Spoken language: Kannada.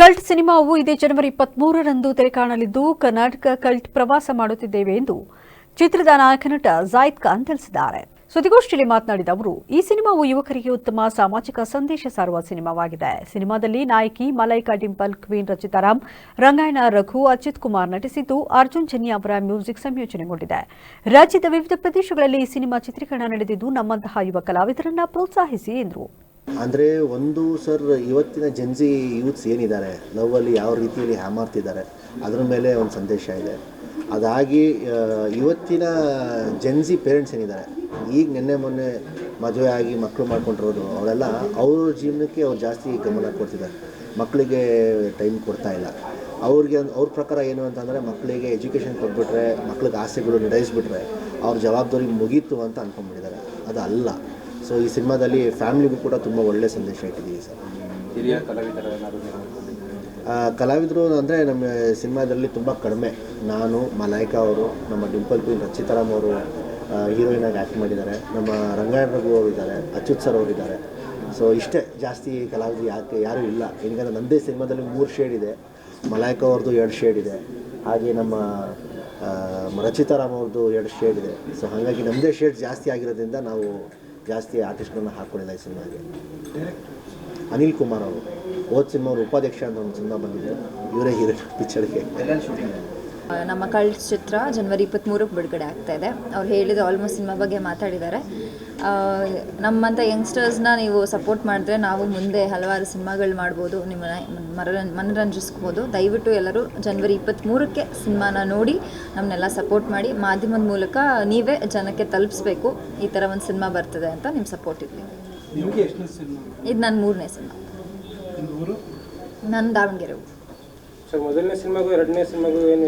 ಕಲ್ಟ್ ಸಿನಿಮಾವು ಇದೇ ಜನವರಿ ಇಪ್ಪತ್ಮೂರರಂದು ತೆರೆಕಾಣಲಿದ್ದು, ಕರ್ನಾಟಕ ಕಲ್ಟ್ ಪ್ರವಾಸ ಮಾಡುತ್ತಿದ್ದೇವೆ ಎಂದು ಚಿತ್ರದ ನಾಯಕ ನಟ ಜಾಯಿದ್ ಖಾನ್ ತಿಳಿಸಿದ್ದಾರೆ. ಸುದ್ದಿಗೋಷ್ಠಿಯಲ್ಲಿ ಮಾತನಾಡಿದ ಅವರು, ಈ ಸಿನಿಮಾವು ಯುವಕರಿಗೆ ಉತ್ತಮ ಸಾಮಾಜಿಕ ಸಂದೇಶ ಸಾರುವ ಸಿನಿಮಾವಾಗಿದೆ. ಸಿನಿಮಾದಲ್ಲಿ ನಾಯಕಿ ಮಲೈಕಾ ಡಿಂಪಲ್, ಕ್ವೀನ್ ರಚಿತಾರಾಮ್, ರಂಗಾಯಣ ರಘು, ಅಜಿತ್ ಕುಮಾರ್ ನಟಿಸಿದ್ದು, ಅರ್ಜುನ್ ಜನ್ಯ ಅವರ ಮ್ಯೂಸಿಕ್ ಸಂಯೋಜನೆಗೊಂಡಿದೆ. ರಾಜ್ಯದ ವಿವಿಧ ಪ್ರದೇಶಗಳಲ್ಲಿ ಈ ಸಿನಿಮಾ ಚಿತ್ರೀಕರಣ ನಡೆದಿದ್ದು, ನಮ್ಮಂತಹ ಯುವ ಕಲಾವಿದರನ್ನ ಪ್ರೋತ್ಸಾಹಿಸಿ ಎಂದರು. ಅಂದರೆ ಒಂದು ಸರ್, ಇವತ್ತಿನ ಜನ್ಸಿ ಯೂತ್ಸ್ ಏನಿದ್ದಾರೆ, ಲವ್ವಲ್ಲಿ ಯಾವ ರೀತಿಯಲ್ಲಿ ಹ್ಯಾಮಾರ್ತಿದ್ದಾರೆ ಅದ್ರ ಮೇಲೆ ಒಂದು ಸಂದೇಶ ಇದೆ. ಅದಾಗಿ ಇವತ್ತಿನ ಜನ್ಸಿ ಪೇರೆಂಟ್ಸ್ ಏನಿದ್ದಾರೆ, ಈಗ ನಿನ್ನೆ ಮೊನ್ನೆ ಮದುವೆ ಆಗಿ ಮಕ್ಕಳು ಮಾಡ್ಕೊಂಡಿರೋದು, ಅವರೆಲ್ಲ ಅವ್ರ ಜೀವನಕ್ಕೆ ಅವ್ರು ಜಾಸ್ತಿ ಗಮನ ಕೊಡ್ತಿದ್ದಾರೆ. ಮಕ್ಕಳಿಗೆ ಟೈಮ್ ಕೊಡ್ತಾ ಇಲ್ಲ. ಅವ್ರಿಗೆ ಅವ್ರ ಪ್ರಕಾರ ಏನು ಅಂತಂದರೆ ಮಕ್ಕಳಿಗೆ ಎಜುಕೇಷನ್ ಕೊಟ್ಬಿಟ್ರೆ, ಮಕ್ಳಿಗೆ ಆಸೆಗಳು ನಡೆಸ್ಬಿಟ್ರೆ, ಅವ್ರ ಜವಾಬ್ದಾರಿ ಮುಗೀತು ಅಂತ ಅಂದ್ಕೊಂಡ್ಬಿಟ್ಟಿದ್ದಾರೆ ಅದು ಅಲ್ಲ. ಸೊ ಈ ಸಿನಿಮಾದಲ್ಲಿ ಫ್ಯಾಮಿಲಿಗೂ ಕೂಡ ತುಂಬ ಒಳ್ಳೆಯ ಸಂದೇಶ ಇಟ್ಟಿದ್ದೀವಿ ಸರ್. ಹಿರಿಯ ಕಲಾವಿದರ ಕಲಾವಿದರು ಅಂದರೆ ನಮ್ಮ ಸಿನಿಮಾದಲ್ಲಿ ತುಂಬ ಕಡಿಮೆ. ನಾನು ಮಲಾಯ್ಕಾ ಅವರು ನಮ್ಮ ಡಿಂಪಲ್ ಕ್ವೀನ್ ರಚಿತಾರಾಮ್ ಅವರು ಹೀರೋಯಿನ್ ಆಗಿ ಆ್ಯಕ್ಟ್ ಮಾಡಿದ್ದಾರೆ. ನಮ್ಮ ರಂಗಾಯಣ ರಘು ಅವರು ಇದ್ದಾರೆ ಅಚ್ಯುತ್ ಸರ್ ಅವರು ಇದ್ದಾರೆ. ಸೊ ಇಷ್ಟೇ ಜಾಸ್ತಿ ಕಲಾವಿದರು ಯಾಕೆ ಯಾರೂ ಇಲ್ಲ. ಏನಂದರೆ ನಮ್ಮದೇ ಸಿನಿಮಾದಲ್ಲಿ ಮೂರು ಶೇಡ್ ಇದೆ. ಮಲಾಯ್ಕಾ ಅವ್ರದ್ದು ಎರಡು ಶೇಡ್ ಇದೆ. ಹಾಗೆ ನಮ್ಮ ರಚಿತಾರಾಮ್ ಅವ್ರದ್ದು ಎರಡು ಶೇಡ್ ಇದೆ. ಸೊ ಹಾಗಾಗಿ ನಮ್ಮದೇ ಶೇಡ್ ಜಾಸ್ತಿ ಆಗಿರೋದ್ರಿಂದ ನಾವು ಜಾಸ್ತಿ ಆರ್ಟಿಸ್ಟ್ಗಳನ್ನ ಹಾಕೊಳ್ಳಿಲ್ಲ ಈ ಸಿನಿಮಾಗೆ. ಅನಿಲ್ ಕುಮಾರ್ ಅವರು ಹೋದ ಸಿನಿಮಾ ಅವರು ಉಪಾಧ್ಯಕ್ಷ ಅಂತ ಒಂದು ಸಿನಿಮಾ ಬಂದಿದೆ. ಇವರೇ ಹೀರೋ ಪಿಕ್ಚರ್ಗೆ ನಮ್ಮ ಕಳ್ಳ ಚಿತ್ರ ಜನವರಿ ಇಪ್ಪತ್ತ್ಮೂರಕ್ಕೆ ಬಿಡುಗಡೆ ಆಗ್ತಾ ಇದೆ. ಅವ್ರು ಹೇಳಿದ ಆಲ್ಮೋಸ್ಟ್ ಸಿನಿಮಾ ಬಗ್ಗೆ ಮಾತಾಡಿದ್ದಾರೆ. ನಮ್ಮಂಥ ಯಂಗ್ಸ್ಟರ್ಸ್ನ ನೀವು ಸಪೋರ್ಟ್ ಮಾಡಿದ್ರೆ ನಾವು ಮುಂದೆ ಹಲವಾರು ಸಿನಿಮಾಗಳು ಮಾಡ್ಬೋದು ನಿಮ್ಮ ಮನರಂ ಮನರಂಜಿಸ್ಬೋದು. ದಯವಿಟ್ಟು ಎಲ್ಲರೂ ಜನವರಿ ಇಪ್ಪತ್ತ್ಮೂರಕ್ಕೆ ಸಿನಿಮಾನ ನೋಡಿ ನಮ್ಮನ್ನೆಲ್ಲ ಸಪೋರ್ಟ್ ಮಾಡಿ ಮಾಧ್ಯಮದ ಮೂಲಕ ನೀವೇ ಜನಕ್ಕೆ ತಲುಪಿಸ್ಬೇಕು. ಈ ಥರ ಒಂದು ಸಿನಿಮಾ ಬರ್ತದೆ ಅಂತ ನಿಮ್ಮ ಸಪೋರ್ಟ್ ಇರಲಿ ನಿಮಗೆ ಎಷ್ಟನೇ ಸಿನಿಮಾ? ಇದು ನನ್ನ ಮೂರನೇ ಸಿನಿಮಾ. ನನ್ನ ದಾವಣಗೆರೆ ಮೊದಲನೇ ಸಿನಿಮಾಗೂ ಎರಡನೇ ಸಿನಿಮಾಗೂ ಏನು